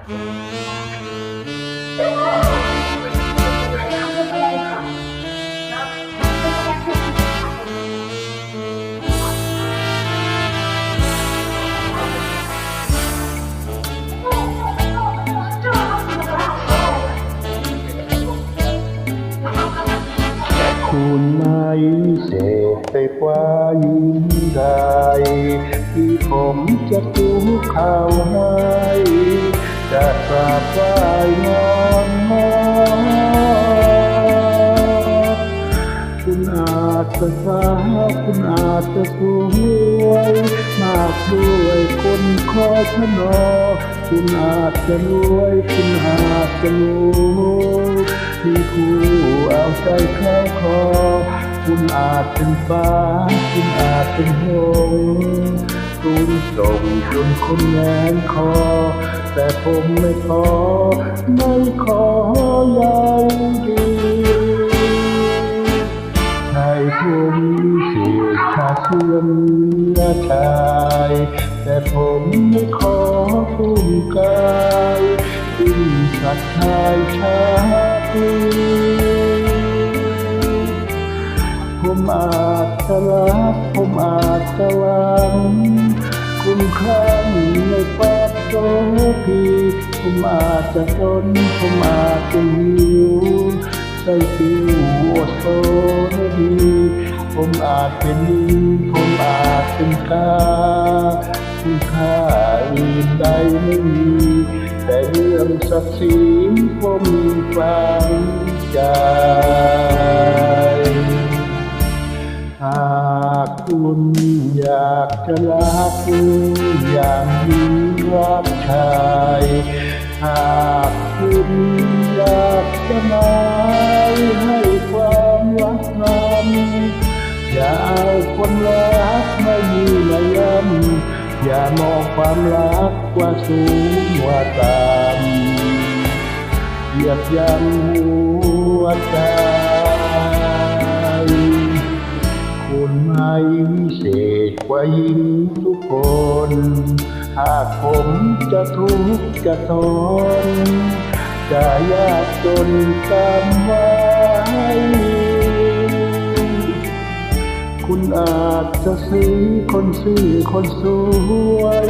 คุณไม่เสษไปกว่ายิ่งใดที่ผมจะตูเขาให้ จะกราบไหว้งอนงอคุณอาจจะสาวคุณอาจจะสวยมากด้วยคนคอยชะนอคุณอาจจะรวยคุณอาจจะรู้ที่ผู้เอาใจแค่คอ คุณอาจเป็นฟ้า คุณอาจเป็นหงส์คุณส่งจนคนแงนคอ แต่ผมไม่ขอ ไม่ขอยังดีชายผมเสียชาเชื่อมเนื้อชายแต่ผมไม่ขอพุ่มกายดิ้นสัตว์ชายชาตีผมอาจจะรักผมอาจจะหวังคุณค่าในปัด โตพีผมอาจจะทนผมอาจจะหิวใส่ผิวอดโซดีผมอาจเป็นดีผมอาจเป็นกาคุณค่าอื่นใดไม่มี แต่เรื่องศักดิ์ศรีผมฝังใจากคุณอยากจะรักคุณอย่างนี้รักชายหากคุณอยากจะหมายให้ความรักนั้นอย่าเอาคนรักมาอยู่ในย่ำอย่ามองความรักว่าสูงว่าต่ำเหยียบย่ำหัว กว่าหญิงทุกคน หากผมจะทุกข์จะทน จะยากจนจำไว้ คุณอาจจะซื้อคนซื้อคนสวย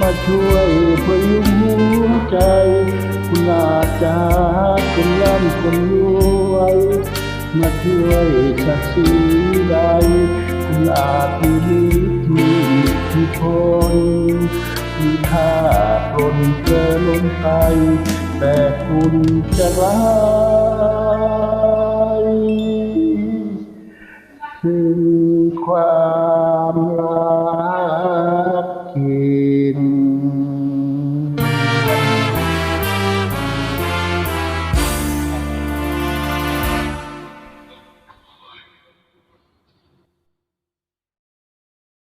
มาช่วยพยุงหัวใจ คุณอาจจะหาคนร่ำคนรวยมาช่วยศักดิ์ศรีใดคุณอาจมีฤทธิ์มีอิ คนที่ข้าปรนเกลือลงไป แต่คุณจะร้ายคืงความรักกิน